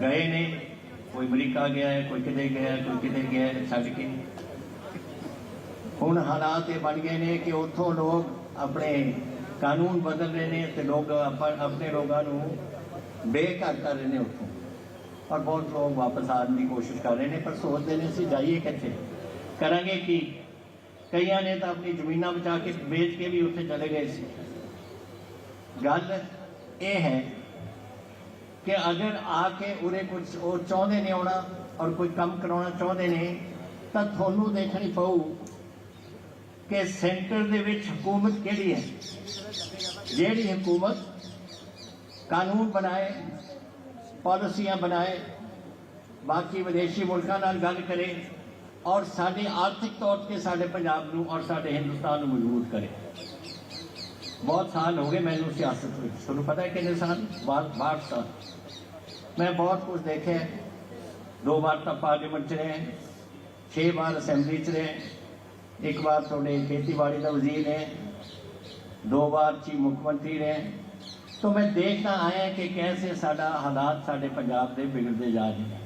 ਗਏ ਨੇ ਕੋਈ ਅਮਰੀਕਾ ਗਿਆ ਹੈ ਕੋਈ ਕਿਤੇ ਗਿਆ ਹੈ, ਕੋਈ ਕਿਤੇ ਗਿਆ ਹੈ, ਛੱਡ ਕੇ। ਹੁਣ ਹਾਲਾਤ ਇਹ ਬਣ ਗਏ ਨੇ ਕਿ ਉੱਥੋਂ ਲੋਕ ਆਪਣੇ ਕਾਨੂੰਨ ਬਦਲ ਰਹੇ ਨੇ ਤੇ ਲੋਕ ਆਪਾਂ- ਆਪਣੇ ਲੋਕਾਂ ਨੂੰ ਬੇਘਰ ਕਰ ਰਹੇ ਨੇ ਉੱਥੋਂ। ਔਰ ਬਹੁਤ ਲੋਕ ਵਾਪਸ ਆਉਣ ਦੀ ਕੋਸ਼ਿਸ਼ ਕਰ ਰਹੇ ਨੇ ਪਰ ਸੋਚਦੇ ਨੇ ਅਸੀਂ ਜਾਈਏ ਕਿੱਥੇ? ਕਰਾਂਗੇ ਕੀ? ਕਈਆਂ ਨੇ ਤਾਂ ਆਪਣੀ ਜ਼ਮੀਨਾਂ ਬਚਾ ਕੇ ਵੇਚ ਕੇ ਵੀ ਉੱਥੇ ਚਲੇ ਗਏ ਸੀ। ਗੱਲ ਇਹ ਹੈ ਕਿ ਅਗਰ ਆ ਕੇ ਉਰੇ ਕੁਝ ਉਹ ਚਾਹੁੰਦੇ ਨੇ ਆਉਣਾ ਔਰ ਕੋਈ ਕੰਮ ਕਰਾਉਣਾ ਚਾਹੁੰਦੇ ਨੇ ਤਾਂ ਤੁਹਾਨੂੰ ਦੇਖਣੀ ਪਊ ਕਿ ਸੈਂਟਰ ਦੇ ਵਿੱਚ ਹਕੂਮਤ ਕਿਹੜੀ ਹੈ ਜਿਹੜੀ ਹਕੂਮਤ ਕਾਨੂੰਨ ਬਣਾਏ ਪਾਲਿਸੀਆਂ ਬਣਾਏ ਬਾਕੀ ਵਿਦੇਸ਼ੀ ਮੁਲਕਾਂ ਨਾਲ ਗੱਲ ਕਰੇ ਔਰ ਸਾਡੇ ਆਰਥਿਕ ਤੌਰ ਤੇ ਸਾਡੇ ਪੰਜਾਬ ਨੂੰ ਔਰ ਸਾਡੇ ਹਿੰਦੁਸਤਾਨ ਨੂੰ ਮਜ਼ਬੂਤ ਕਰੇ ਬਹੁਤ ਸਾਲ ਹੋ ਗਏ ਮੈਨੂੰ ਸਿਆਸਤ ਵਿੱਚ ਤੁਹਾਨੂੰ ਪਤਾ ਹੈ ਕਿੰਨੇ ਸਾਲ ਬਾਅਦ 62 ਸਾਲ ਮੈਂ ਬਹੁਤ ਕੁਝ ਦੇਖਿਆ ਦੋ ਵਾਰ ਤਾਂ ਪਾਰਲੀਮੈਂਟ 'ਚ ਰਹੇ ਛੇ ਵਾਰ ਅਸੈਂਬਲੀ 'ਚ ਰਹੇ ਇੱਕ ਵਾਰ ਤੁਹਾਡੇ ਖੇਤੀਬਾੜੀ ਦਾ ਵਜ਼ੀਰ ਰਹੇ ਦੋ ਵਾਰ ਚੀ ਮੁੱਖ ਮੰਤਰੀ ਰਹੇ ਤਾਂ ਮੈਂ ਦੇਖਦਾ ਆਇਆ ਕਿ ਕੈਸੇ ਸਾਡਾ ਹਾਲਾਤ ਸਾਡੇ ਪੰਜਾਬ ਦੇ ਵਿਗੜਦੇ ਜਾ ਰਹੇ ਨੇ।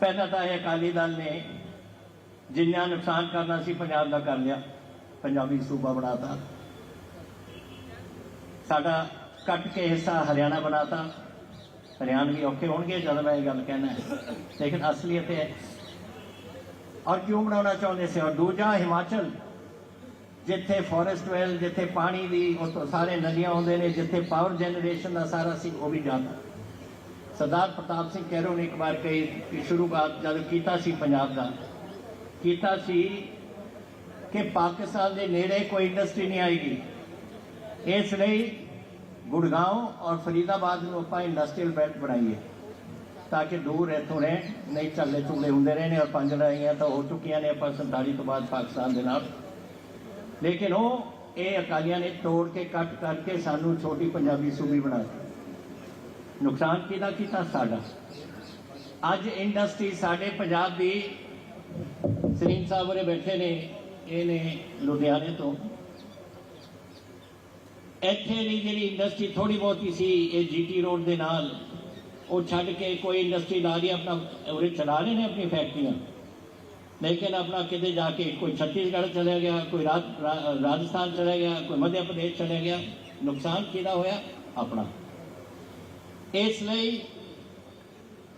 ਪਹਿਲਾਂ ਤਾਂ ਇਹ ਅਕਾਲੀ ਦਲ ਨੇ ਜਿੰਨਾ ਨੁਕਸਾਨ ਕਰਨਾ ਸੀ ਪੰਜਾਬ ਦਾ ਕਰ ਲਿਆ। ਪੰਜਾਬੀ ਸੂਬਾ ਬਣਾਤਾ। ਸਾਡਾ ਕੱਟ ਕੇ ਹਿੱਸਾ ਹਰਿਆਣਾ ਬਣਾਤਾ। ਹਰਿਆਣਵੀ ਔਖੇ ਹੋਣਗੇ ਜਦ ਮੈਂ ਇਹ ਗੱਲ ਕਹਿਣਾ ਲੇਕਿਨ ਅਸਲੀਅਤ ਹੈ। ਔਰ ਕਿਉਂ ਬਣਾਉਣਾ ਚਾਹੁੰਦੇ ਸੀ? ਔਰ ਦੂਜਾ, ਹਿਮਾਚਲ। ਜਿੱਥੇ ਫੋਰੈਸਟ ਵੈਲ ਜਿੱਥੇ ਪਾਣੀ ਦੀ ਉੱਥੋਂ ਸਾਰੇ ਨਦੀਆਂ ਆਉਂਦੇ ਨੇ, ਜਿੱਥੇ ਪਾਵਰ ਜਨਰੇਸ਼ਨ ਦਾ ਸਾਰਾ ਸੀ, ਉਹ ਵੀ ਜਾਂਦਾ। ਸਰਦਾਰ ਪ੍ਰਤਾਪ ਸਿੰਘ ਕੈਰੋ ਨੇ ਇੱਕ ਵਾਰ ਕਹੀ ਕਿ ਸ਼ੁਰੂਆਤ ਜਦ ਕੀਤਾ ਸੀ ਪੰਜਾਬ ਦਾ, ਕੀਤਾ ਸੀ ਕਿ ਪਾਕਿਸਤਾਨ ਦੇ ਨੇੜੇ ਕੋਈ ਇੰਡਸਟਰੀ ਨਹੀਂ ਆਏਗੀ। ਇਸ ਲਈ ਗੁੜਗਾਉਂ ਔਰ ਫਰੀਦਾਬਾਦ ਨੂੰ ਆਪਾਂ ਇੰਡਸਟਰੀਅਲ ਬੈਲਟ ਬਣਾਈਏ ਤਾਂ ਕਿ ਦੂਰ ਇੱਥੋਂ ਰਹਿਣ ਨਹੀਂ ਚੱਲੇ ਚੁੱਲੇ ਹੁੰਦੇ ਰਹੇ ਨੇ ਔਰ ਪੰਜ ਲੜਾਈਆਂ ਤਾਂ ਹੋ ਚੁੱਕੀਆਂ ਨੇ ਆਪਾਂ 47 ਤੋਂ ਬਾਅਦ ਪਾਕਿਸਤਾਨ ਦੇ ਨਾਲ ਲੇਕਿਨ ਉਹ ਇਹ ਅਕਾਲੀਆਂ ਨੇ ਤੋੜ ਕੇ ਕੱਟ ਕਰਕੇ ਸਾਨੂੰ ਛੋਟੀ ਪੰਜਾਬੀ ਸੂਬੀ ਬਣਾ ਦਿੱਤੀ ਨੁਕਸਾਨ ਕਿਹਦਾ ਕੀਤਾ ਸਾਡਾ ਅੱਜ ਇੰਡਸਟਰੀ ਸਾਡੇ ਪੰਜਾਬ ਦੀ ਸਰੀਨ ਸਾਹਿਬ ਉਰੇ ਬੈਠੇ ਨੇ ਇਹ ਨੇ ਲੁਧਿਆਣੇ ਤੋਂ ਇੱਥੇ ਦੀ ਜਿਹੜੀ ਇੰਡਸਟਰੀ ਥੋੜੀ ਬਹੁਤੀ ਸੀ, ਇਹ ਜੀਟੀ ਰੋਡ ਦੇ ਨਾਲ, ਉਹ ਛੱਡ ਕੇ ਕੋਈ ਇੰਡਸਟਰੀ ਲਾ ਲਈ ਆਪਣਾ ਉਰੇ ਚਲਾ ਰਹੇ ਨੇ ਆਪਣੀ ਫੈਕਟਰੀਆਂ ਲੇਕਿਨ ਆਪਣਾ ਕਿਤੇ ਜਾ ਕੇ ਕੋਈ ਛੱਤੀਸਗੜ੍ਹ ਚਲੇ ਗਿਆ, ਕੋਈ ਰਾਜ- ਰਾ- ਰਾਜਸਥਾਨ ਚਲੇ ਗਿਆ, ਕੋਈ ਮੱਧ ਪ੍ਰਦੇਸ਼ ਚਲੇ ਗਿਆ, ਨੁਕਸਾਨ ਕਿਹਦਾ ਹੋਇਆ? ਆਪਣਾ। ਇਸ ਲਈ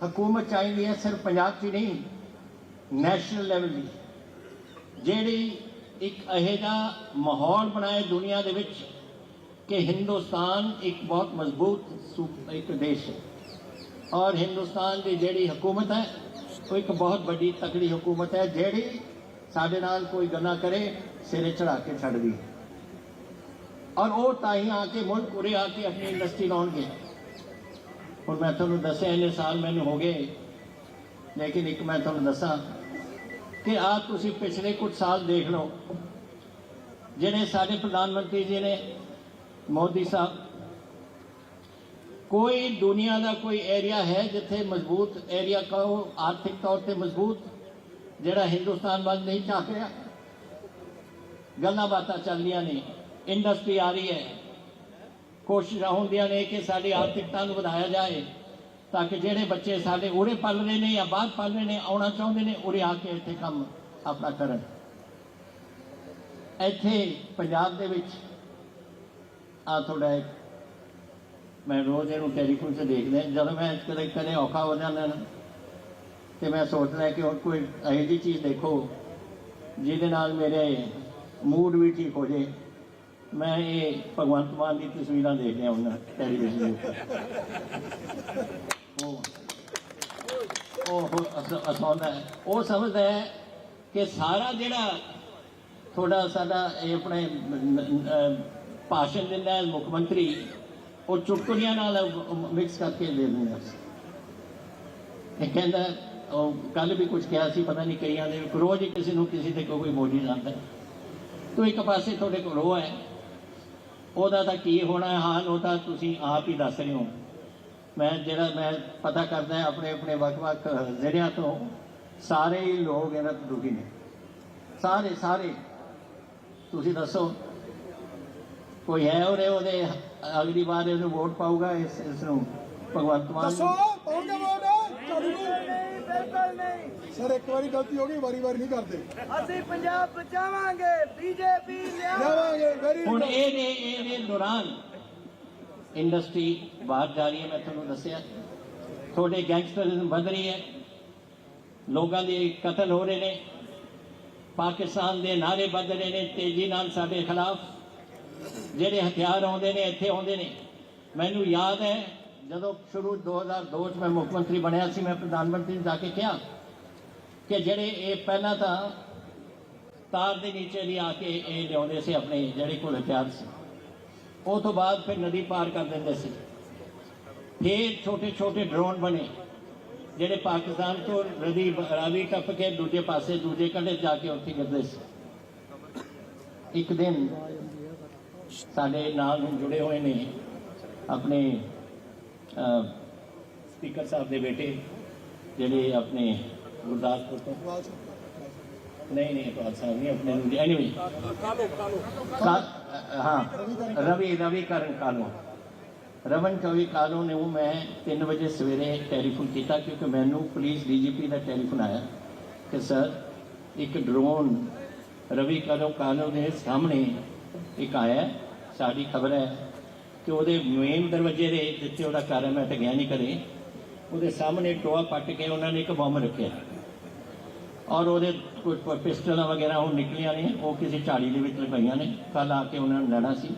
ਹਕੂਮਤ ਚਾਹੀਦੀ ਹੈ, ਸਿਰਫ ਪੰਜਾਬ 'ਚ ਹੀ ਨਹੀਂ ਨੈਸ਼ਨਲ ਲੈਵਲ ਦੀ ਜਿਹੜੀ ਇੱਕ ਇਹੋ ਜਿਹਾ ਮਾਹੌਲ ਬਣਾਏ ਦੁਨੀਆ ਦੇ ਵਿੱਚ ਕਿ ਹਿੰਦੁਸਤਾਨ ਇੱਕ ਬਹੁਤ ਮਜ਼ਬੂਤ ਸੂ- ਇੱਕ ਦੇਸ਼ ਹੈ ਔਰ ਹਿੰਦੁਸਤਾਨ ਦੀ ਜਿਹੜੀ ਹਕੂਮਤ ਹੈ ਉਹ ਇੱਕ ਬਹੁਤ ਵੱਡੀ ਤਕੜੀ ਹਕੂਮਤ ਹੈ ਜਿਹੜੀ ਸਾਡੇ ਨਾਲ ਕੋਈ ਗੱਲਾਂ ਕਰੇ ਸਿਰੇ ਚੜਾ ਕੇ ਛੱਡਦੀ ਹੈ। ਔਰ ਉਹ ਤਾਂ ਹੀ ਆ ਕੇ ਮੁਲਕ ਉਰੇ ਆ ਕੇ ਆਪਣੀ ਇੰਡਸਟਰੀ ਲਾਉਣਗੇ ਹੁਣ ਮੈਂ ਤੁਹਾਨੂੰ ਦੱਸਿਆ ਇੰਨੇ ਸਾਲ ਮੈਨੂੰ ਹੋ ਗਏ ਲੇਕਿਨ ਇੱਕ ਮੈਂ ਤੁਹਾਨੂੰ ਦੱਸਾਂ ਕਿ ਆ ਤੁਸੀਂ ਪਿਛਲੇ ਕੁਝ ਸਾਲ ਦੇਖ ਲਓ ਜਿਹੜੇ ਮੋਦੀ ਸਾਹਿਬ, ਕੋਈ ਦੁਨੀਆ ਦਾ ਕੋਈ ਏਰੀਆ ਹੈ ਜਿੱਥੇ ਮਜ਼ਬੂਤ ਏਰੀਆ ਕਹੋ, ਆਰਥਿਕ ਤੌਰ ਤੇ ਮਜ਼ਬੂਤ, ਜਿਹੜਾ ਹਿੰਦੁਸਤਾਨ ਵੱਲ ਨਹੀਂ ਝਾਕ ਰਿਹਾ? ਗੱਲਾਂ ਬਾਤਾਂ ਚੱਲਦੀਆਂ ਨੇ ਇੰਡਸਟਰੀ ਆ ਰਹੀ ਹੈ। ਕੋਸ਼ਿਸ਼ਾਂ ਹੁੰਦੀਆਂ ਨੇ ਕਿ ਸਾਡੀ ਆਰਥਿਕਤਾ ਨੂੰ ਵਧਾਇਆ ਜਾਏ, ਤਾਂ ਕਿ ਜਿਹੜੇ ਬੱਚੇ ਸਾਡੇ ਉਰੇ ਪਲ ਰਹੇ ਨੇ ਜਾਂ ਬਾਹਰ ਪਲ ਰਹੇ ਨੇ, ਆਉਣਾ ਚਾਹੁੰਦੇ ਨੇ, ਉਰੇ ਆ ਕੇ ਇੱਥੇ ਕੰਮ ਆਪਣਾ ਕਰਨ। ਇੱਥੇ ਪੰਜਾਬ ਦੇ ਵਿੱਚ ਆ ਤੁਹਾਡਾ ਇੱਕ ਮੈਂ ਰੋਜ਼ ਇਹਨੂੰ ਟੈਲੀਫੋਨ 'ਤੇ ਦੇਖਦਾ, ਜਦੋਂ ਮੈਂ ਕਦੇ ਕਦੇ ਔਖਾ ਹੋ ਜਾਂਦਾ ਨਾ, ਤੇ ਮੈਂ ਸੋਚਦਾ ਕਿ ਹੁਣ ਕੋਈ ਇਹੋ ਜਿਹੀ ਚੀਜ਼ ਦੇਖੋ, ਜਿਹਦੇ ਨਾਲ ਮੇਰੇ ਮੂਡ ਵੀ ਠੀਕ ਹੋ ਜੇ। ਮੈਂ ਇਹ ਭਗਵੰਤ ਮਾਨ ਦੀ ਤਸਵੀਰਾਂ ਦੇਖ ਰਿਹਾ ਹੁੰਦਾ ਟੈਲੀਵਿਜ਼ਨ ਦੇ ਉੱਤੇ। ਉਹ ਉਹ ਅਸਾਉਂਦਾ ਉਹ ਸਮਝਦਾ ਹੈ ਕਿ ਸਾਰਾ ਜਿਹੜਾ ਥੋੜਾ ਸਾਡਾ ਇਹ ਆਪਣੇ ਭਾਸ਼ਣ ਦਿੰਦਾ ਹੈ ਮੁੱਖ ਮੰਤਰੀ, ਉਹ ਚੁਟਕਲੀਆਂ ਨਾਲ ਮਿਕਸ ਕਰਕੇ ਦੇ ਦਿੰਦਾ ਸੀ ਇਹ ਕਹਿੰਦਾ, ਉਹ ਕੱਲ ਵੀ ਕੁਝ ਕਿਹਾ ਸੀ, ਪਤਾ ਨਹੀਂ ਕਈਆਂ ਦੇ ਰੋਜ਼ ਹੀ ਕਿਸੇ ਨੂੰ ਕਿਸੇ ਤੇ ਕੋਈ ਬੋਲੀ ਜਾਂਦਾ ਹੈ। ਤੋ ਇੱਕ ਪਾਸੇ ਤੁਹਾਡੇ ਕੋਲ ਉਹ ਹੈ, ਉਹਦਾ ਤਾਂ ਕੀ ਹੋਣਾ ਹਾਲ, ਉਹ ਤਾਂ ਤੁਸੀਂ ਆਪ ਹੀ ਦੱਸ ਰਹੇ ਹੋ। ਮੈਂ ਜਿਹੜਾ ਮੈਂ ਪਤਾ ਕਰਦਾ ਆਪਣੇ ਆਪਣੇ ਵੱਖ-ਵੱਖ ਜ਼ਰੀਆਂ ਤੋਂ, ਸਾਰੇ ਹੀ ਲੋਕ ਇਹਨਾਂ ਤੋਂ ਦੁਖੀ ਨੇ। ਸਾਰੇ ਸਾਰੇ। ਤੁਸੀਂ ਦੱਸੋ ਕੋਈ ਹੈ ਉਹਦੇ ਉਹਦੇ ਅਗਲੀ ਵਾਰ ਇਹਨੂੰ ਵੋਟ ਪਾਊਗਾ ਇਸ ਇਸ ਨੂੰ ਭਗਵੰਤ ਮਾਨ ਦੱਸੋ ਨੂੰ। ਪਾਉਂਗੇ ਵੋਟ ਝਾੜੂ ਨੂੰ ਨਹੀਂ ਬਿਲਕੁਲ ਨਹੀਂ ਸਰ ਇੱਕ ਵਾਰੀ ਗਲਤੀ ਹੋ ਗਈ ਵਾਰੀ ਵਾਰੀ ਨਹੀਂ ਕਰਦੇ। ਅਸੀਂ ਪੰਜਾਬ ਬਚਾਵਾਂਗੇ ਬੀਜੇਪੀ ਲਿਆਵਾਂਗੇ। ਲਿਆਵਾਂਗੇ ਵੈਰੀ ਹੁਣ ਇਹਦੇ ਇਹਦੇ ਦੌਰਾਨ ਇੰਡਸਟਰੀ ਬਾਹਰ ਜਾ ਰਹੀ ਹੈ ਮੈਂ ਤੁਹਾਨੂੰ ਦੱਸਿਆ। ਤੁਹਾਡੇ ਗੈਂਗਸਟਰਿਜ਼ਮ ਵਧ ਰਹੀ ਹੈ। ਲੋਕਾਂ ਦੇ ਕਤਲ ਹੋ ਰਹੇ ਨੇ। ਪਾਕਿਸਤਾਨ ਦੇ ਨਾਰੇ ਵੱਧ ਰਹੇ ਨੇ। ਤੇਜ਼ੀ ਨਾਲ ਸਾਡੇ ਖਿਲਾਫ ਜਿਹੜੇ ਹਥਿਆਰ ਆਉਂਦੇ ਨੇ, ਇੱਥੇ ਆਉਂਦੇ ਨੇ। ਮੈਨੂੰ ਯਾਦ ਹੈ, ਜਦੋਂ ਸ਼ੁਰੂ 2002 ਚ ਮੈਂ ਮੁੱਖ ਮੰਤਰੀ ਬਣਿਆ ਸੀ, ਮੈਂ ਪ੍ਰਧਾਨ ਮੰਤਰੀ ਨੂੰ ਜਾ ਕੇ ਕਿਹਾ ਕਿ ਜਿਹੜੇ ਇਹ ਪਹਿਲਾਂ ਤਾਂ ਤਾਰ ਦੇ ਨੀਚੇ ਦੀ ਕੇ ਇਹ ਲਿਆਉਂਦੇ ਸੀ ਆਪਣੇ ਜਿਹੜੇ ਕੋਲ ਹਥਿਆਰ ਸੀ। ਉਹ ਤੋਂ ਬਾਅਦ ਫਿਰ ਨਦੀ ਪਾਰ ਕਰ ਦਿੰਦੇ ਸੀ। ਫਿਰ ਛੋਟੇ ਛੋਟੇ ਡਰੋਨ ਬਣੇ, ਜਿਹੜੇ ਪਾਕਿਸਤਾਨ ਤੋਂ ਨਦੀ ਰਾਵੀ ਟੱਪ ਕੇ ਦੂਜੇ ਪਾਸੇ, ਦੂਜੇ ਕੰਢੇ ਜਾ ਕੇ ਉੱਥੇ ਗਿਰਦੇ ਸੀ। ਇੱਕ ਦਿਨ ਸਾਡੇ ਨਾਲ ਜੁੜੇ ਹੋਏ ਨੇ ਆਪਣੇ ਸਪੀਕਰ ਸਾਹਿਬ ਦੇ ਬੇਟੇ, ਜਿਹੜੇ ਆਪਣੇ ਗੁਰਦਾਸਪੁਰ ਤੋਂ। ਨਹੀਂ ਨਹੀਂ ਬਾਤ ਸਾਹਿਬ ਨਹੀਂ, ਆਪਣੇ ਨੂੰ ਐਨੀਵੇ ਹਾਂ, ਰਵੀ ਰਵੀ ਕਰਨ ਕਾਲੋ। ਰਵਨ ਕਵੀ ਕਾਲੋ ਨੇ ਉਹ ਮੈਂ 3 ਵਜੇ ਸਵੇਰੇ ਟੈਲੀਫੋਨ ਕੀਤਾ ਕਿਉਂਕਿ ਮੈਨੂੰ ਪੁਲਿਸ ਡੀਜੀਪੀ ਦਾ ਟੈਲੀਫੋਨ ਆਇਆ ਕਿ ਸਰ, ਇੱਕ ਡਰੋਨ ਰਵੀ ਕਾਲੋ ਕਾਲੋ ਦੇ ਸਾਹਮਣੇ ਇੱਕ ਆਇਆ। ਸਾਡੀ ਖਬਰ ਹੈ ਕਿ ਉਹਦੇ ਮੇਨ ਦਰਵਾਜ਼ੇ ਦੇ ਜਿੱਥੇ ਉਹਦਾ ਘਰ ਹੈ, ਮੈਂ ਟਗਿਆ ਨਹੀਂ ਕਦੇ। ਉਹਦੇ ਸਾਹਮਣੇ ਟੋਆ ਪੱਟ ਕੇ ਉਹਨਾਂ ਨੇ ਇੱਕ ਬੰਬ ਰੱਖਿਆ। ਔਰ ਉਹਦੇ ਕੁਝ ਪਿਸਟਲਾਂ ਵਗੈਰਾ ਉਹ ਨਿਕਲੀਆਂ ਨੇ, ਉਹ ਕਿਸੇ ਝਾੜੀ ਦੇ ਵਿੱਚ ਲਗਾਈਆਂ ਨੇ। ਕੱਲ ਆ ਕੇ ਉਹਨਾਂ ਨੂੰ ਲੈਣਾ ਸੀ।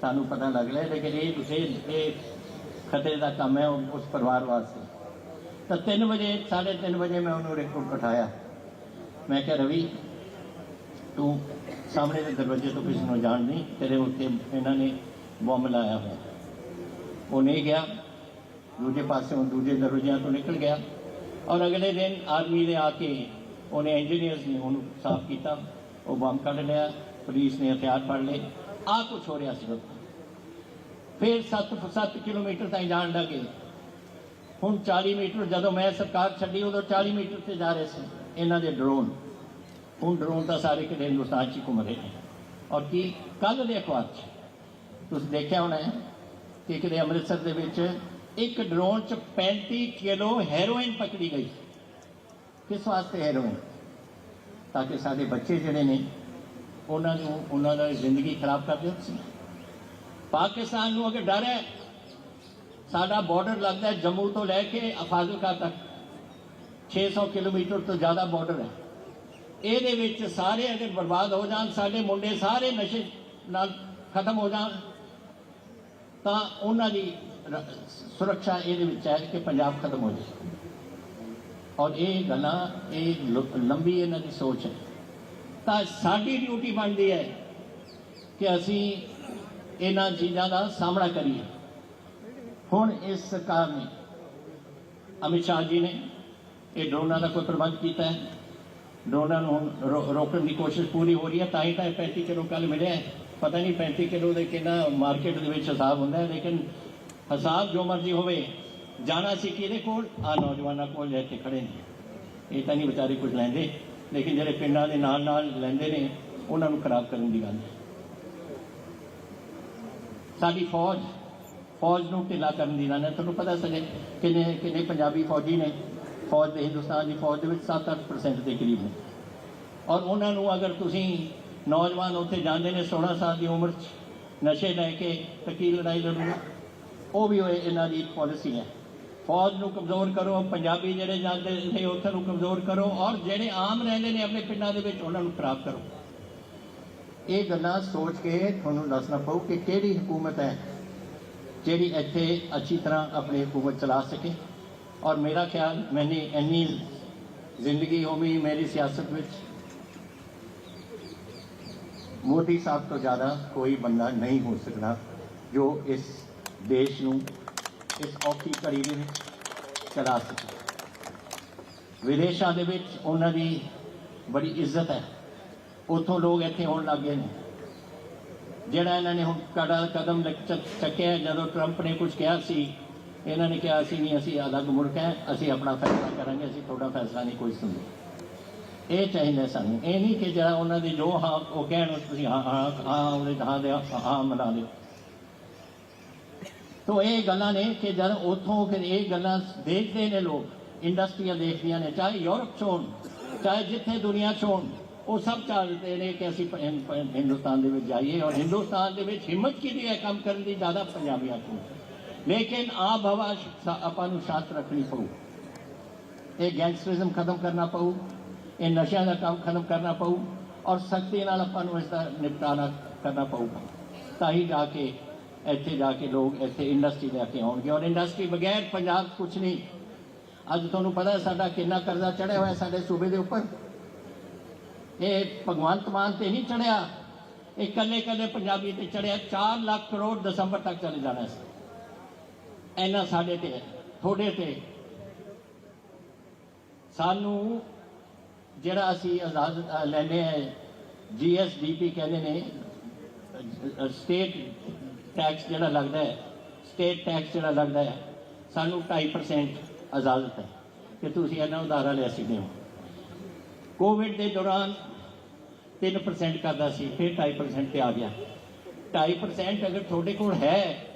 ਸਾਨੂੰ ਪਤਾ ਲੱਗ ਲਿਆ ਲੇਕਿਨ ਇਹ ਤੁਸੀਂ, ਇਹ ਖਤਰੇ ਦਾ ਕੰਮ ਹੈ ਉਹ- ਉਸ ਪਰਿਵਾਰ ਵਾਸਤੇ। ਤਾਂ 3 ਵਜੇ 3:30 ਵਜੇ ਮੈਂ ਉਹਨੂੰ ਰਿਪੋਰਟ ਉਠਾਇਆ ਮੈਂ ਕਿਹਾ, ਰਵੀ, ਤੂੰ ਸਾਹਮਣੇ ਦੇ ਦਰਵਾਜ਼ੇ ਤੋਂ ਕਿਸੇ ਨੂੰ ਜਾਣ ਨਹੀਂ ਤੇਰੇ ਉੱਤੇ ਇਹਨਾਂ ਨੇ ਬੰਬ ਲਾਇਆ ਹੋਇਆ। ਉਹ ਨਹੀਂ ਗਿਆ। ਦੂਜੇ ਪਾਸਿਓਂ ਦੂਜੇ ਦਰਵਾਜ਼ਿਆਂ ਤੋਂ ਨਿਕਲ ਗਿਆ। ਔਰ ਅਗਲੇ ਦਿਨ ਆਰਮੀ ਨੇ ਆ ਕੇ ਉਹਨੇ ਇੰਜੀਨੀਅਰਸ ਨੇ ਉਹਨੂੰ ਸਾਫ਼ ਕੀਤਾ। ਉਹ ਬੰਬ ਕੱਢ ਲਿਆ। ਪੁਲਿਸ ਨੇ ਹਥਿਆਰ ਫੜ ਲਏ। ਆ ਕੁਝ ਹੋ ਰਿਹਾ ਸੀ ਉੱਥੇ ਫਿਰ 7 7 ਕਿਲੋਮੀਟਰ ਤਾਈਂ ਜਾਣ ਲੱਗੇ। ਹੁਣ 40 ਮੀਟਰ ਜਦੋਂ ਮੈਂ ਸਰਕਾਰ ਛੱਡੀ, ਉਦੋਂ 40 ਮੀਟਰ ਤੇ ਜਾ ਰਹੇ ਸੀ। ਇਹਨਾਂ ਦੇ ਡਰੋਨ ਹੁਣ ਡਰੋਨ ਤਾਂ ਸਾਰੇ ਕਿਤੇ ਹਿੰਦੁਸਤਾਨ 'ਚ ਘੁੰਮ ਰਹੇ ਨੇ। ਔਰ ਕੀ ਕੱਲ ਦੇ ਅਖਬਾਰ 'ਚ ਤੁਸੀਂ ਦੇਖਿਆ ਹੋਣਾ ਕਿ ਕਿਤੇ ਅੰਮ੍ਰਿਤਸਰ ਦੇ ਵਿੱਚ ਇੱਕ ਡਰੋਨ 'ਚ 35 ਕਿਲੋ ਹੈਰੋਇਨ ਪਕੜੀ ਗਈ। ਕਿਸ ਵਾਸਤੇ ਹੈਰੋਇਨ ਤਾਂ ਕਿ ਸਾਡੇ ਬੱਚੇ ਜਿਹੜੇ ਨੇ, ਉਹਨਾਂ ਨੂੰ, ਉਹਨਾਂ ਦਾ ਜ਼ਿੰਦਗੀ ਖਰਾਬ ਕਰ ਦਿਓ ਤੁਸੀਂ। ਪਾਕਿਸਤਾਨ ਨੂੰ ਅਗਰ ਡਰ ਹੈ, ਸਾਡਾ ਬਾਰਡਰ ਲੱਗਦਾ ਜੰਮੂ ਤੋਂ ਲੈ ਕੇ ਫਾਜ਼ਿਲਕਾ ਤੱਕ। 600 ਕਿਲੋਮੀਟਰ ਤੋਂ ਜ਼ਿਆਦਾ ਬਾਰਡਰ ਹੈ। ਇਹਦੇ ਵਿੱਚ ਸਾਰੇ ਅਗਰ ਬਰਬਾਦ ਹੋ ਜਾਣ, ਸਾਡੇ ਮੁੰਡੇ ਸਾਰੇ ਨਸ਼ੇ ਨਾਲ ਖਤਮ ਹੋ ਜਾਣ, ਤਾਂ ਉਹਨਾਂ ਦੀ ਸੁਰੱਖਿਆ ਇਹਦੇ ਵਿੱਚ ਹੈ ਕਿ ਪੰਜਾਬ ਖਤਮ ਹੋ ਜਾਏ। ਔਰ ਇਹ ਗੱਲਾਂ, ਇਹ ਲੰਬੀ ਇਹਨਾਂ ਦੀ ਸੋਚ ਹੈ। ਤਾਂ ਸਾਡੀ ਡਿਊਟੀ ਬਣਦੀ ਹੈ ਕਿ ਅਸੀਂ ਇਹਨਾਂ ਚੀਜ਼ਾਂ ਦਾ ਸਾਹਮਣਾ ਕਰੀਏ। ਹੁਣ ਇਸ ਸਰਕਾਰ ਨੇ, ਅਮਿਤ ਸ਼ਾਹ ਜੀ ਨੇ ਇਹ ਡਰੋਨਾਂ ਦਾ ਕੋਈ ਪ੍ਰਬੰਧ ਕੀਤਾ ਹੈ। ਡਰੋਨਾਂ ਨੂੰ ਹੁਣ ਰੋ- ਰੋਕਣ ਦੀ ਕੋਸ਼ਿਸ਼ ਪੂਰੀ ਹੋ ਰਹੀ ਹੈ, ਤਾਂ ਹੀ ਤਾਂ ਇਹ 35 ਕਿਲੋ ਕੱਲ ਮਿਲਿਆ ਪਤਾ ਨਹੀਂ 35 ਕਿਲੋ ਦੇ ਕਿੰਨਾ ਮਾਰਕੀਟ ਦੇ ਵਿੱਚ ਹਿਸਾਬ ਹੁੰਦਾ ਲੇਕਿਨ ਹਿਸਾਬ ਜੋ ਮਰਜ਼ੀ ਹੋਵੇ, ਜਾਣਾ ਸੀ ਕਿਹਦੇ ਕੋਲ ਆ ਨੌਜਵਾਨਾਂ ਕੋਲ ਲੈ ਕੇ ਖੜੇ ਨੇ। ਇਹ ਤਾਂ ਨਹੀਂ ਵਿਚਾਰੇ ਕੁਝ ਲੈਂਦੇ, ਲੇਕਿਨ ਜਿਹੜੇ ਪਿੰਡਾਂ ਦੇ ਨਾਲ ਨਾਲ ਲੈਂਦੇ ਨੇ, ਉਹਨਾਂ ਨੂੰ ਖਰਾਬ ਕਰਨ ਦੀ ਗੱਲ ਹੈ। ਸਾਡੀ ਫੌਜ ਫੌਜ ਨੂੰ ਢਿੱਲਾ ਕਰਨ ਦੀ ਗੱਲ ਹੈ। ਤੁਹਾਨੂੰ ਪਤਾ ਸਕੇ ਕਿੰਨੇ ਕਿੰਨੇ ਪੰਜਾਬੀ ਫੌਜੀ ਨੇ ਫੌਜ ਦੇ ਹਿੰਦੁਸਤਾਨ ਦੀ ਫੌਜ ਦੇ ਵਿੱਚ 7-8% ਦੇ ਕਰੀਬ ਨੇ ਔਰ ਉਹਨਾਂ ਨੂੰ ਅਗਰ ਤੁਸੀਂ ਨੌਜਵਾਨ ਉੱਥੇ ਜਾਂਦੇ ਨੇ 16 ਸਾਲ ਦੀ ਉਮਰ 'ਚ, ਨਸ਼ੇ ਲੈ ਕੇ ਤਕੀ ਲੜਾਈ ਲੜੂ, ਉਹ ਵੀ ਹੋਏ ਇਹਨਾਂ ਦੀ ਪਾਲਿਸੀ ਹੈ। ਫੌਜ ਨੂੰ ਕਮਜ਼ੋਰ ਕਰੋ, ਪੰਜਾਬੀ ਜਿਹੜੇ ਜਾਂਦੇ ਨੇ ਉੱਥੇ ਨੂੰ ਕਮਜ਼ੋਰ ਕਰੋ, ਔਰ ਜਿਹੜੇ ਆਮ ਰਹਿੰਦੇ ਨੇ ਆਪਣੇ ਪਿੰਡਾਂ ਦੇ ਵਿੱਚ, ਉਹਨਾਂ ਨੂੰ ਖਰਾਬ ਕਰੋ। ਇਹ ਗੱਲਾਂ ਸੋਚ ਕੇ ਤੁਹਾਨੂੰ ਦੱਸਣਾ ਪਊ ਕਿ ਕਿਹੜੀ ਹਕੂਮਤ ਹੈ ਜਿਹੜੀ ਇੱਥੇ ਅੱਛੀ ਤਰ੍ਹਾਂ ਆਪਣੀ ਹਕੂਮਤ ਚਲਾ ਸਕੇ। ਔਰ ਮੇਰਾ ਖਿਆਲ ਮੈਨੇ ਇੰਨੀ ਜ਼ਿੰਦਗੀ ਹੋਮੀ ਮੇਰੀ ਸਿਆਸਤ ਵਿੱਚ। ਮੋਦੀ ਸਾਹਿਬ ਤੋਂ ਜ਼ਿਆਦਾ ਕੋਈ ਬੰਦਾ ਨਹੀਂ ਹੋ ਸਕਦਾ ਜੋ ਇਸ ਦੇਸ਼ ਨੂੰ, ਇਸ ਔਖੀ ਘੜੀ ਦੇ ਵਿੱਚ ਚਲਾ ਸਕੇ। ਵਿਦੇਸ਼ਾਂ ਦੇ ਵਿੱਚ ਉਹਨਾਂ ਦੀ ਬੜੀ ਇੱਜ਼ਤ ਹੈ। ਉੱਥੋਂ ਲੋਕ ਇੱਥੇ ਆਉਣ ਲੱਗ ਗਏ ਨੇ। ਜਿਹੜਾ ਇਹਨਾਂ ਨੇ ਹੁਣ ਕੜਾ ਕਦਮ ਚੱਕਿਆ ਜਦੋਂ ਟਰੰਪ ਨੇ ਕੁਝ ਕਿਹਾ ਸੀ ਇਹਨਾਂ ਨੇ ਕਿਹਾ, ਅਸੀਂ ਨਹੀਂ, ਅਸੀਂ ਅਲੱਗ ਮੁਲਕ ਹੈ, ਅਸੀਂ ਆਪਣਾ ਫੈਸਲਾ ਕਰਾਂਗੇ, ਅਸੀਂ ਤੁਹਾਡਾ ਫੈਸਲਾ ਨਹੀਂ, ਕੋਈ ਸੁਣਦੇ ਇਹ ਚਾਹੀਦਾ ਸਾਨੂੰ। ਇਹ ਨਹੀਂ ਕਿ ਜਿਹੜਾ ਉਹਨਾਂ ਦੀ ਜੋ ਹਾਂ, ਉਹ ਕਹਿਣ, ਤੁਸੀਂ ਹਾਂ ਹਾਂ ਹਾਂ, ਉਹਦੇ ਹਾਂ ਦੇ, ਹਾਂ ਮਿਲਾ ਦਿਓ। ਤੋ ਇਹ ਗੱਲਾਂ ਨੇ ਕਿ ਜਦ ਉੱਥੋਂ ਫਿਰ ਇਹ ਗੱਲਾਂ ਦੇਖਦੇ ਨੇ ਲੋਕ, ਇੰਡਸਟਰੀਆਂ ਦੇਖਦੀਆਂ ਨੇ, ਚਾਹੇ ਯੂਰਪ 'ਚ ਹੋਣ, ਚਾਹੇ ਜਿੱਥੇ ਦੁਨੀਆ 'ਚ ਹੋਣ, ਉਹ ਸਭ ਚਾਹਦੇ ਨੇ ਕਿ ਅਸੀਂ ਹਿੰਦੁਸਤਾਨ ਦੇ ਵਿੱਚ ਜਾਈਏ ਔਰ ਹਿੰਦੁਸਤਾਨ ਦੇ ਵਿੱਚ ਹਿੰਮਤ ਕਿਹਦੀ ਹੈ ਕੰਮ ਕਰਨ ਦੀ? ਜ਼ਿਆਦਾ ਪੰਜਾਬੀਆਂ ਕੋਲ ਲੇਕਿਨ ਆਪ ਹਵਾ ਸ਼- ਆਪਾਂ ਨੂੰ ਸ਼ਾਂਤ ਰੱਖਣੀ ਪਊ ਇਹ ਗੈਂਗਸਟਰਿਜ਼ਮ ਖਤਮ ਕਰਨਾ ਪਊ ਇਹ ਨਸ਼ਿਆਂ ਦਾ ਕੰਮ ਖਤਮ ਕਰਨਾ ਪਊ ਔਰ ਸਖਤੀ ਨਾਲ ਆਪਾਂ ਨੂੰ ਇਸ ਦਾ ਨਿਪਟਾਰਾ ਕਰਨਾ ਪਊਗਾ ਤਾਂ ਹੀ ਜਾ ਕੇ ਇੱਥੇ ਜਾ ਕੇ ਲੋਕ ਇੱਥੇ ਇੰਡਸਟਰੀ ਲੈ ਕੇ ਆਉਣਗੇ ਔਰ ਇੰਡਸਟਰੀ ਬਗੈਰ ਪੰਜਾਬ ਕੁਝ ਨਹੀਂ ਅੱਜ ਤੁਹਾਨੂੰ ਪਤਾ ਸਾਡਾ ਕਿੰਨਾ ਕਰਜ਼ਾ ਚੜਿਆ ਹੋਇਆ ਸਾਡੇ ਸੂਬੇ ਦੇ ਉੱਪਰ ਇਹ ਭਗਵੰਤ ਮਾਨ ਤੇ ਨਹੀਂ ਚੜਿਆ ਇਹ ਇਕੱਲੇ ਇਕੱਲੇ ਪੰਜਾਬੀ ਤੇ ਚੜਿਆ 4 ਲੱਖ ਕਰੋੜ ਦਸੰਬਰ ਤੱਕ ਚਲੇ ਜਾਣਾ ਸੀ ਇੰਨਾ ਸਾਡੇ ਤੇ ਹੈ, ਤੁਹਾਡੇ ਤੇ। ਸਾਨੂੰ ਜਿਹੜਾ ਅਸੀਂ ਆਜ਼ਾਦ ਅ, ਲੈਂਦੇ ਆ ਜੀਐਸਡੀਪੀ ਕਹਿੰਦੇ ਨੇ ਸਟੇਟ ਟੈਕਸ ਜਿਹੜਾ ਲੱਗਦਾ ਹੈ ਸਟੇਟ ਟੈਕਸ ਜਿਹੜਾ ਲੱਗਦਾ ਹੈ ਸਾਨੂੰ 2.5% ਇਜਾਜ਼ਤ ਹੈ ਕਿ ਤੁਸੀਂ ਇਹਨਾਂ ਉਧਾਰਾ ਲੈ ਸਕਦੇ ਹੋ। ਕੋਵਿਡ ਦੇ ਦੌਰਾਨ 3% ਕਰਦਾ ਸੀ ਫਿਰ 2.5% ਤੇ ਆ ਗਿਆ। 2.5% ਅਗਰ ਤੁਹਾਡੇ ਕੋਲ ਹੈ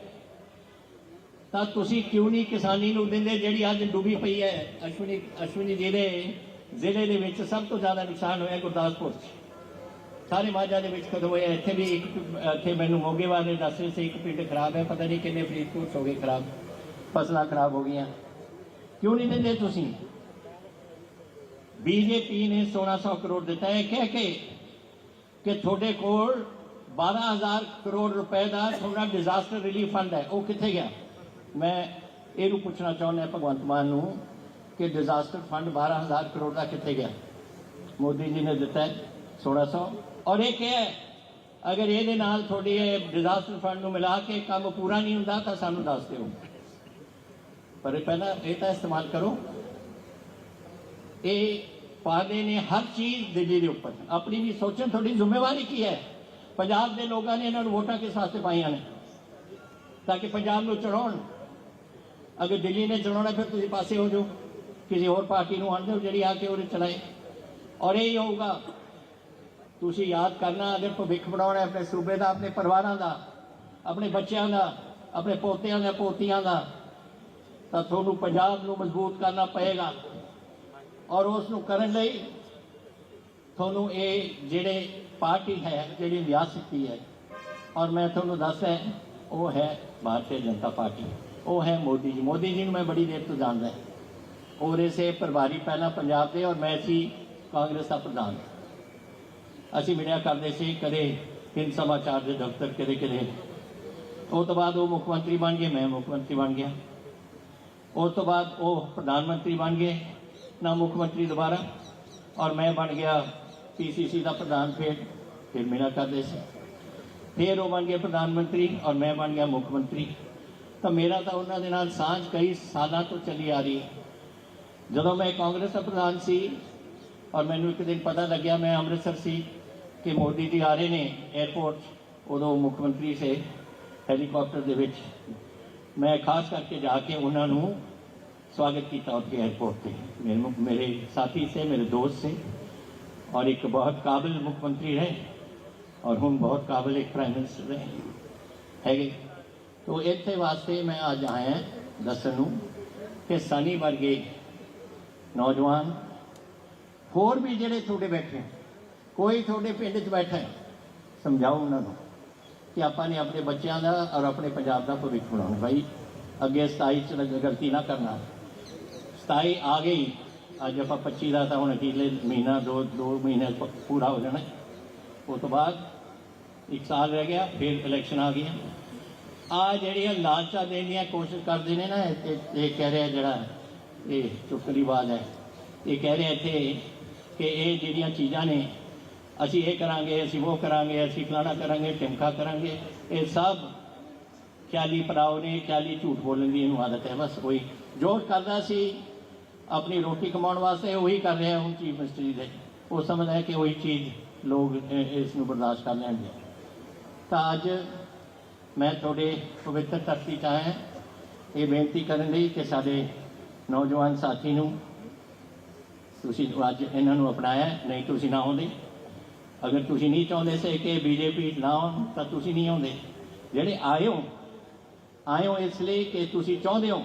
ਤਾਂ ਤੁਸੀਂ ਕਿਉਂ ਨਹੀਂ ਕਿਸਾਨੀ ਨੂੰ ਦਿੰਦੇ ਜਿਹੜੀ ਅੱਜ ਡੁੱਬੀ ਪਈ ਹੈ? ਅਸ਼ਵਨੀ ਅਸ਼ਵਨੀ ਜੀ ਦੇ ਜ਼ਿਲ੍ਹੇ ਦੇ ਵਿੱਚ ਸਭ ਤੋਂ ਜ਼ਿਆਦਾ ਨੁਕਸਾਨ ਹੋਇਆ ਗੁਰਦਾਸਪੁਰ 'ਚ। ਸਾਰੇ ਮਾਝਾ ਦੇ ਵਿੱਚ ਕਦੋਂ ਹੋਇਆ? ਇੱਥੇ ਵੀ ਇੱਕ, ਇੱਥੇ ਮੈਨੂੰ ਮੋਗੇ ਵਾਲੇ ਦੱਸ ਰਹੇ ਸੀ, ਇੱਕ ਪਿੰਡ ਖਰਾਬ ਹੈ, ਪਤਾ ਨਹੀਂ ਕਿੰਨੇ ਫਰੀਦਕੋਟ 'ਚ ਹੋ ਗਏ ਖਰਾਬ, ਫਸਲਾਂ ਖਰਾਬ ਹੋ ਗਈਆਂ। ਕਿਉਂ ਨਹੀਂ ਦਿੰਦੇ ਤੁਸੀਂ? ਬੀਜੇਪੀ ਨੇ 1600 ਕਰੋੜ ਦਿੱਤਾ ਹੈ। ਕਹਿ ਕੇ ਕਿ ਤੁਹਾਡੇ ਕੋਲ 12000 ਕਰੋੜ ਰੁਪਏ ਦਾ ਤੁਹਾਡਾ ਡਿਜ਼ਾਸਟਰ ਰਿਲੀਫ ਫੰਡ ਹੈ। ਉਹ ਕਿੱਥੇ ਗਿਆ? ਮੈਂ ਇਹਨੂੰ ਪੁੱਛਣਾ ਚਾਹੁੰਦਾ ਭਗਵੰਤ ਮਾਨ ਨੂੰ, ਕਿ ਡਿਜ਼ਾਸਟਰ ਫੰਡ 12000 ਕਰੋੜ ਦਾ ਕਿੱਥੇ ਗਿਆ? ਮੋਦੀ ਜੀ ਨੇ ਦਿੱਤਾ ਹੈ 1600 ਔਰ ਇਹ ਕਿਹਾ ਅਗਰ ਇਹਦੇ ਨਾਲ ਤੁਹਾਡੀ ਇਹ ਡਿਜ਼ਾਸਟਰ ਫੰਡ ਨੂੰ ਮਿਲਾ ਕੇ ਕੰਮ ਪੂਰਾ ਨਹੀਂ ਹੁੰਦਾ, ਤਾਂ ਸਾਨੂੰ ਦੱਸ ਦਿਓ। ਪਰ ਇਹ ਪਹਿਲਾਂ ਇਹ ਤਾਂ ਇਸਤੇਮਾਲ ਕਰੋ। ਇਹ ਪਾਦੇ ਨੇ ਹਰ ਚੀਜ਼ ਦਿੱਲੀ ਦੇ ਉੱਪਰ, ਆਪਣੀ ਵੀ ਸੋਚਣ, ਤੁਹਾਡੀ ਜ਼ਿੰਮੇਵਾਰੀ ਕੀ ਹੈ? ਪੰਜਾਬ ਦੇ ਲੋਕਾਂ ਨੇ ਇਹਨਾਂ ਨੂੰ ਵੋਟਾਂ ਕਿਸ ਵਾਸਤੇ ਪਾਈਆਂ ਨੇ? ਤਾਂ ਕਿ ਪੰਜਾਬ ਨੂੰ ਚੜਾਉਣ ਅਗਰ ਦਿੱਲੀ ਨੇ ਚਲਾਉਣਾ ਫਿਰ ਤੁਸੀਂ ਪਾਸੇ ਹੋ ਜਾਓ। ਕਿਸੇ ਹੋਰ ਪਾਰਟੀ ਨੂੰ ਆਣ ਦਿਓ ਜਿਹੜੀ ਆ ਕੇ ਉਹਨੇ ਚਲਾਏ। ਔਰ ਇਹ ਹੀ ਹੋਊਗਾ, ਤੁਸੀਂ ਯਾਦ ਕਰਨਾ, ਅਗਰ ਭਵਿੱਖ ਬਣਾਉਣਾ ਹੈ ਆਪਣੇ ਸੂਬੇ ਦਾ, ਆਪਣੇ ਪਰਿਵਾਰਾਂ ਦਾ, ਆਪਣੇ ਬੱਚਿਆਂ ਦਾ, ਆਪਣੇ ਪੋਤਿਆਂ ਦਾ ਪੋਤੀਆਂ ਦਾ, ਤਾਂ ਤੁਹਾਨੂੰ ਪੰਜਾਬ ਨੂੰ ਮਜ਼ਬੂਤ ਕਰਨਾ ਪਏਗਾ। ਔਰ ਉਸ ਨੂੰ ਕਰਨ ਲਈ ਤੁਹਾਨੂੰ ਇਹ ਜਿਹੜੇ ਪਾਰਟੀ ਹੈ, ਜਿਹੜੀ ਰਿਆਸਤੀ ਹੈ, ਔਰ ਮੈਂ ਤੁਹਾਨੂੰ ਦੱਸਦਾ, ਉਹ ਹੈ ਭਾਰਤੀ ਜਨਤਾ ਪਾਰਟੀ। ਉਹ ਹੈ ਮੋਦੀ ਜੀ। ਮੋਦੀ ਜੀ ਨੂੰ ਮੈਂ ਬੜੀ ਦੇਰ ਤੋਂ ਜਾਣਦਾ ਔਰ ਇਸੇ ਪ੍ਰਭਾਰੀ ਪਹਿਲਾਂ ਪੰਜਾਬ ਦੇ ਔਰ ਮੈਂ ਸੀ ਕਾਂਗਰਸ ਦਾ ਪ੍ਰਧਾਨ ਅਸੀਂ ਮਿਲਿਆ ਕਰਦੇ ਸੀ ਕਦੇ ਤਿੰਨ ਸਮਾਚਾਰ ਦੇ ਦਫ਼ਤਰ, ਕਦੇ ਕਦੇ ਉਹ ਤੋਂ ਬਾਅਦ ਉਹ ਮੁੱਖ ਮੰਤਰੀ ਬਣ ਗਏ, ਮੈਂ ਮੁੱਖ ਮੰਤਰੀ ਬਣ ਗਿਆ। ਉਸ ਤੋਂ ਬਾਅਦ ਉਹ ਪ੍ਰਧਾਨ ਮੰਤਰੀ ਬਣ ਗਏ, ਨਾ ਮੁੱਖ ਮੰਤਰੀ ਦੁਬਾਰਾ। ਔਰ ਮੈਂ ਬਣ ਗਿਆ ਪੀਸੀਸੀ ਦਾ ਪ੍ਰਧਾਨ ਫਿਰ ਫਿਰ ਮਿਲਿਆ ਕਰਦੇ ਸੀ। ਫਿਰ ਉਹ ਬਣ ਗਏ ਪ੍ਰਧਾਨ ਮੰਤਰੀ ਔਰ ਮੈਂ ਬਣ ਗਿਆ ਮੁੱਖ ਮੰਤਰੀ। ਤਾਂ ਮੇਰਾ ਤਾਂ ਉਹਨਾਂ ਦੇ ਨਾਲ ਸਾਂਝ ਕਈ ਸਾਲਾਂ ਤੋਂ ਚੱਲੀ ਆ ਰਹੀ। ਜਦੋਂ ਮੈਂ ਕਾਂਗਰਸ ਦਾ ਪ੍ਰਧਾਨ ਸੀ ਔਰ ਮੈਨੂੰ ਇੱਕ ਦਿਨ ਪਤਾ ਲੱਗਿਆ ਮੈਂ ਅੰਮ੍ਰਿਤਸਰ ਸੀ ਕਿ ਮੋਦੀ ਜੀ ਆ ਰਹੇ ਨੇ 에ਅਰਪੋਰਟ ਉਦੋਂ ਮੁੱਖ ਮੰਤਰੀ ਸੇ ਹੈਲੀਕਾਪਟਰ ਦੇ ਵਿੱਚ। ਮੈਂ ਖਾਸ ਕਰਕੇ ਜਾ ਕੇ ਉਹਨਾਂ ਨੂੰ ਸਵਾਗਤ ਕੀਤਾ ਉੱਥੇ 에ਅਰਪੋਰਟ ਤੇ। ਮੇਰੇ ਮੇਰੇ ਸਾਥੀ ਸੇ, ਮੇਰੇ ਦੋਸਤ ਸੇ ਔਰ ਇੱਕ ਬਹੁਤ ਕਾਬਿਲ ਮੁੱਖ ਮੰਤਰੀ ਹੈ ਔਰ ਹੁਣ ਬਹੁਤ ਕਾਬਿਲ ਇੱਕ ਪ੍ਰਾਈਮ ਮਿਨਿਸਟਰ ਹੈ ਹੈਗੇ। ਤੋ ਇੱਥੇ ਵਾਸਤੇ ਮੈਂ ਅੱਜ ਆਇਆ ਦੱਸਣ ਨੂੰ ਕਿ ਸਾਨੀ ਵਰਗੇ ਨੌਜਵਾਨ ਹੋਰ ਵੀ ਜਿਹੜੇ ਤੁਹਾਡੇ ਬੈਠੇ ਹੈ, ਕੋਈ ਤੁਹਾਡੇ ਪਿੰਡ 'ਚ ਬੈਠਾ ਹੈ ਸਮਝਾਓ ਉਹਨਾਂ ਨੂੰ ਕਿ ਆਪਾਂ ਨੇ ਆਪਣੇ ਬੱਚਿਆਂ ਦਾ ਔਰ ਆਪਣੇ ਪੰਜਾਬ ਦਾ ਭਵਿੱਖ ਬਣਾਉਣਾ ਭਾਈ ਅੱਗੇ 27 ਚ ਲੱਗ- ਗਲਤੀ ਨਾ ਕਰਨਾ 27 ਆ ਗਈ ਅੱਜ ਆਪਾਂ 25 ਦਾ ਤਾਂ ਹੁਣ ਅਖੀਰਲੇ ਮਹੀਨਾ ਦੋ ਦੋ ਮਹੀਨੇ ਪ- ਪੂਰਾ ਹੋ ਜਾਣਾ ਹੈ। ਉਸ ਤੋਂ ਬਾਅਦ ਇੱਕ ਸਾਲ ਰਹਿ ਗਿਆ ਫਿਰ ਇਲੈਕਸ਼ਨ ਆ ਗਈਆਂ ਆ ਜਿਹੜੀਆਂ ਲਾਲਚਾਂ ਦੇਣ ਦੀਆਂ ਕੋਸ਼ਿਸ਼ ਕਰਦੇ ਨੇ ਨਾ, ਇਹ ਇਹ- ਕਹਿ ਰਿਹਾ ਜਿਹੜਾ ਇਹ ਚੁਟਕਲੀਬਾਜ਼ ਹੈ। ਇਹ ਕਹਿ ਰਿਹਾ ਇੱਥੇ ਕਿ ਇਹ ਜਿਹੜੀਆਂ ਚੀਜ਼ਾਂ ਨੇ, ਅਸੀਂ ਇਹ ਕਰਾਂਗੇ, ਅਸੀਂ ਉਹ ਕਰਾਂਗੇ, ਅਸੀਂ ਫਲਾਣਾ ਕਰਾਂਗੇ ਟਿਮਕਾ ਕਰਾਂਗੇ, ਇਹ ਸਭ ਖਿਆਲੀ ਪਰਾਉ ਨੇ ਖਿਆਲੀ ਝੂਠ ਬੋਲਣ ਦੀ ਇਹਨੂੰ ਆਦਤ ਹੈ। ਬਸ ਉਹੀ ਜੋ ਕਰਦਾ ਸੀ, ਆਪਣੀ ਰੋਟੀ ਕਮਾਉਣ ਵਾਸਤੇ ਉਹੀ ਕਰ ਰਿਹਾ ਹੁਣ ਚੀਫ ਮਿਨਿਸਟਰੀ ਦੇ। ਉਹ ਸਮਝਦਾ ਹੈ ਕਿ ਉਹੀ ਚੀਜ਼ ਲੋਕ ਇਸ ਨੂੰ ਬਰਦਾਸ਼ਤ ਕਰ ਲੈਣਗੇ। ਤਾਂ ਅੱਜ ਮੈਂ ਤੁਹਾਡੇ ਪਵਿੱਤਰ ਧਰਤੀ 'ਚ ਆਇਆ ਇਹ ਬੇਨਤੀ ਕਰਨ ਲਈ ਕਿ ਸਾਡੇ ਨੌਜਵਾਨ ਸਾਥੀ ਨੂੰ ਤੁਸੀਂ ਅੱਜ ਇਹਨਾਂ ਨੂੰ ਅਪਣਾਇਆ, ਨਹੀਂ ਤੁਸੀਂ ਨਾ ਆਉਂਦੇ। ਅਗਰ ਤੁਸੀਂ ਨਹੀਂ ਚਾਹੁੰਦੇ ਸੀ ਕਿ ਬੀਜੇਪੀ ਨਾ ਆਉਣ, ਤਾਂ ਤੁਸੀਂ ਨਹੀਂ ਆਉਂਦੇ। ਜਿਹੜੇ ਆਏ ਹੋ ਆਏ ਹੋ ਇਸ ਲਈ ਕਿ ਤੁਸੀਂ ਚਾਹੁੰਦੇ ਹੋ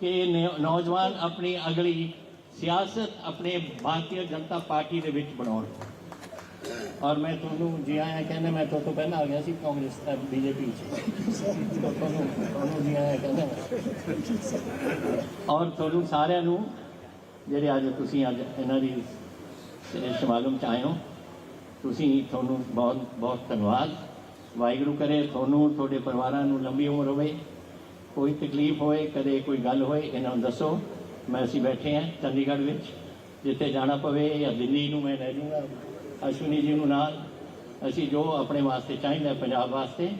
ਕਿ ਇਹ ਨੌਜਵਾਨ ਆਪਣੀ ਅਗਲੀ ਸਿਆਸਤ, ਆਪਣੇ ਭਾਰਤੀ ਜਨਤਾ ਪਾਰਟੀ ਦੇ ਵਿੱਚ ਬਣਾਉਣ। ਔਰ ਮੈਂ ਤੁਹਾਨੂੰ ਜੀ ਆਇਆ ਕਹਿੰਦਾ, ਮੈਂ ਤੋਂ ਤੋਂ ਪਹਿਲਾਂ ਆ ਗਿਆ ਸੀ ਕਾਂਗਰਸ ਦਾ ਬੀਜੇਪੀ ਚ। ਤੁਹਾਨੂੰ ਤੁਹਾਨੂੰ ਜੀ ਆਇਆ ਕਹਿੰਦਾ ਔਰ ਤੁਹਾਨੂੰ ਸਾਰਿਆਂ ਨੂੰ ਜਿਹੜੇ ਅੱਜ ਤੁਸੀਂ ਅੱਜ ਇਹਨਾਂ ਦੀ ਇਸ ਸਮਾਗਮ ਚ ਆਏ ਹੋ, ਤੁਸੀਂ ਤੁਹਾਨੂੰ ਬਹੁਤ ਬਹੁਤ ਧੰਨਵਾਦ। ਵਾਹਿਗੁਰੂ ਕਰੇ ਤੁਹਾਨੂੰ, ਤੁਹਾਡੇ ਪਰਿਵਾਰਾਂ ਨੂੰ ਲੰਬੀ ਉਮਰ ਹੋਵੇ। ਕੋਈ ਤਕਲੀਫ ਹੋਏ, ਕਦੇ ਕੋਈ ਗੱਲ ਹੋਏ, ਇਹਨਾਂ ਨੂੰ ਦੱਸੋ। ਮੈਂ ਅਸੀਂ ਬੈਠੇ ਹਾਂ ਚੰਡੀਗੜ੍ਹ ਵਿੱਚ। ਜਿੱਥੇ ਜਾਣਾ ਪਵੇ ਜਾਂ ਦਿੱਲੀ ਨੂੰ ਮੈਂ ਲੈ ਜਾਊਂਗਾ। ਅਸ਼ਵਨੀ ਜੀ ਨੂੰ ਨਾਲ। ਅਸੀਂ ਜੋ ਆਪਣੇ ਵਾਸਤੇ ਚਾਹੀਦਾ ਹੈ ਪੰਜਾਬ ਵਾਸਤੇ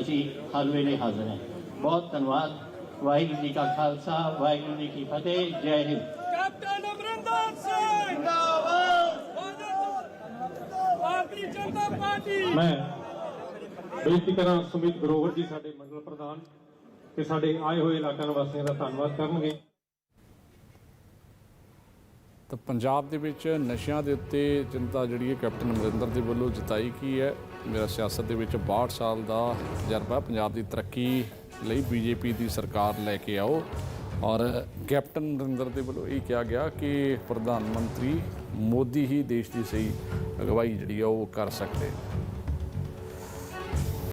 ਅਸੀਂ ਹਰ ਵੇਲੇ ਹਾਜ਼ਰ ਹਾਂ। ਬਹੁਤ ਧੰਨਵਾਦ। ਵਾਹਿਗੁਰੂ ਜੀ ਕਾ ਖਾਲਸਾ ਵਾਹਿਗੁਰੂ ਜੀ ਕੀ ਫਤਿਹ ਜੈ ਹਿੰਦ। ਕੈਪਟਨ ਅਮਰਿੰਦਰ ਸਿੰਘ ਜਿੰਦਾਬਾਦ। ਭਾਰਤੀ ਜਨਤਾ ਪਾਰਟੀ। ਮੈਂ ਬੇਨਤੀ ਕਰਾਂ ਸੁਮਿਤ ਗਰੋਵਰ ਜੀ ਸਾਡੇ ਮੰਡਲ ਪ੍ਰਧਾਨ ਕਿ ਸਾਡੇ ਆਏ ਹੋਏ ਇਲਾਕਾ ਨਿਵਾਸੀਆਂ ਦਾ ਧੰਨਵਾਦ ਕਰਨਗੇ। ਤਾਂ ਪੰਜਾਬ ਦੇ ਵਿੱਚ ਨਸ਼ਿਆਂ ਦੇ ਉੱਤੇ ਚਿੰਤਾ ਜਿਹੜੀ ਹੈ ਕੈਪਟਨ ਅਮਰਿੰਦਰ ਦੇ ਵੱਲੋਂ ਜਤਾਈ ਕੀ ਹੈ। ਮੇਰਾ ਸਿਆਸਤ ਦੇ ਵਿੱਚ 62 ਸਾਲ ਦਾ ਤਜਰਬਾ ਪੰਜਾਬ ਦੀ ਤਰੱਕੀ ਲਈ ਬੀਜੇਪੀ ਦੀ ਸਰਕਾਰ ਲੈ ਕੇ ਆਓ। ਔਰ ਕੈਪਟਨ ਅਮਰਿੰਦਰ ਦੇ ਵੱਲੋਂ ਇਹ ਕਿਹਾ ਗਿਆ ਕਿ ਪ੍ਰਧਾਨ ਮੰਤਰੀ ਮੋਦੀ ਹੀ ਦੇਸ਼ ਦੀ ਸਹੀ ਅਗਵਾਈ ਜਿਹੜੀ ਆ ਉਹ ਕਰ ਸਕਦੇ